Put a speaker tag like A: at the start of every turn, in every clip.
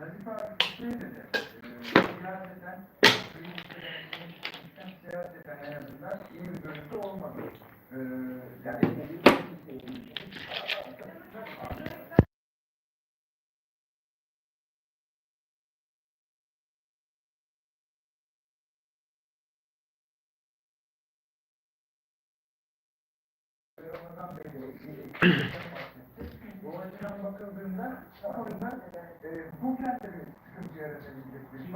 A: Nazif abi şey dedi. Siyaseten, siyaseten en azından iyi bir görüntü olmadı. Ee, yani Bu açıdan bakıldığında o yüzden e, bu bir sıkıntı yaratabilecek bir şey.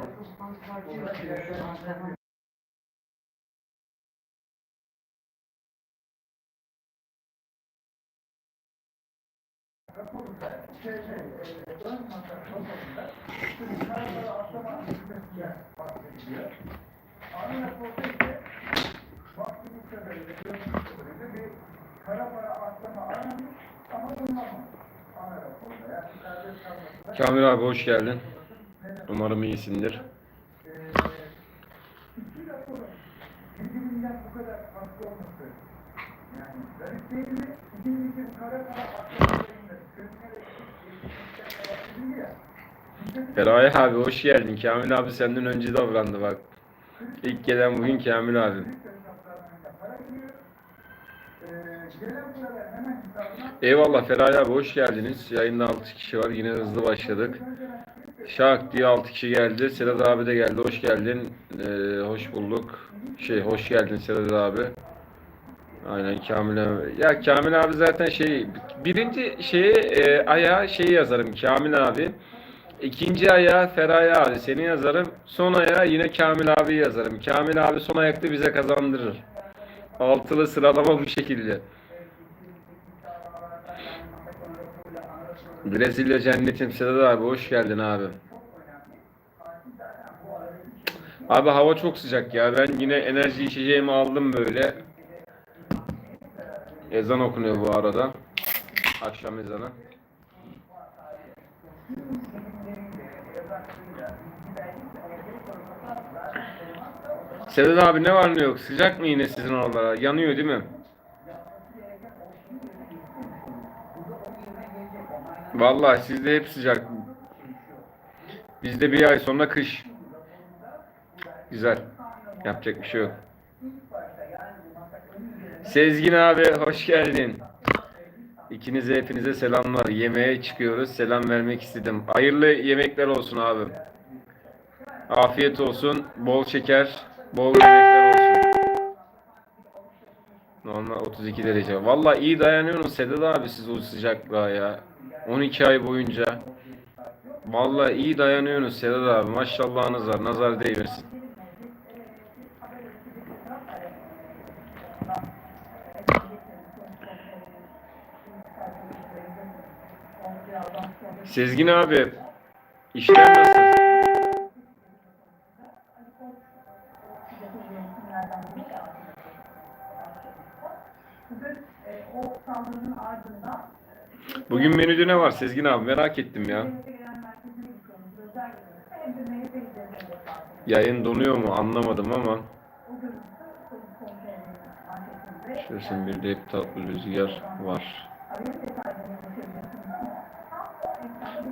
A: Raporunda şey, şey, e, ön masa raporunda kararlara atlama anlaşılmasıyla bahsediliyor. Ana raporda ise baktığımız kadarıyla bir kara para atlama aranmış ama bulunamamış. Ana raporda yani serbest kalmasında
B: Kamil abi hoş geldin. Umarım iyisindir. Feraye abi hoş geldin. Kamil abi senden önce davrandı bak. İlk gelen bugün Kamil abi. Eyvallah Feraye abi hoş geldiniz. Yayında 6 kişi var. Yine hızlı başladık. Şak diye 6 kişi geldi. Sedat abi de geldi. Hoş geldin. Ee, hoş bulduk. Şey hoş geldin Sedat abi. Aynen Kamil abi. Ya Kamil abi zaten şey birinci şeyi e, ayağa şeyi yazarım Kamil abi. İkinci ayağa Feraye abi seni yazarım. Son ayağa yine Kamil abi yazarım. Kamil abi son ayakta bize kazandırır. Altılı sıralama bu şekilde. Brezilya cennetim Sedat abi hoş geldin abi. Abi hava çok sıcak ya. Ben yine enerji içeceğimi aldım böyle. Ezan okunuyor bu arada. Akşam ezanı. Sedat abi ne var ne yok? Sıcak mı yine sizin oralara? Yanıyor değil mi? Vallahi sizde hep sıcak. Bizde bir ay sonra kış. Güzel. Yapacak bir şey yok. Sezgin abi hoş geldin. İkinize hepinize selamlar. Yemeğe çıkıyoruz. Selam vermek istedim. Hayırlı yemekler olsun abi. Afiyet olsun. Bol şeker, bol yemekler olsun. Normal 32 derece. Vallahi iyi dayanıyorsunuz Sedat abi siz o sıcaklığa ya. 12 ay boyunca. Vallahi iyi dayanıyorsunuz Sedat abi. Maşallahınız var. Nazar değmesin. Sezgin abi. işler nasıl?
C: ardından
B: Bugün menüde ne var Sezgin abi? Merak ettim ya. Yayın donuyor mu anlamadım ama. Şurasının bir de hep tatlı rüzgar var.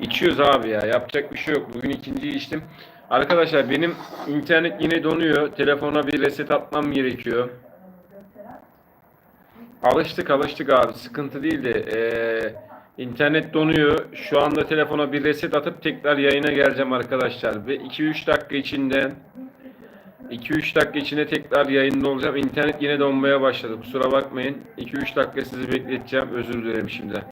B: İçiyoruz abi ya. Yapacak bir şey yok. Bugün ikinciyi içtim. Arkadaşlar benim internet yine donuyor. Telefona bir reset atmam gerekiyor. Alıştık alıştık abi. Sıkıntı değil de eee, internet donuyor. Şu anda telefona bir reset atıp tekrar yayına geleceğim arkadaşlar. Ve 2-3 dakika içinde 2-3 dakika içinde tekrar yayında olacağım. İnternet yine donmaya başladı. Kusura bakmayın. 2-3 dakika sizi bekleteceğim. Özür dilerim şimdi.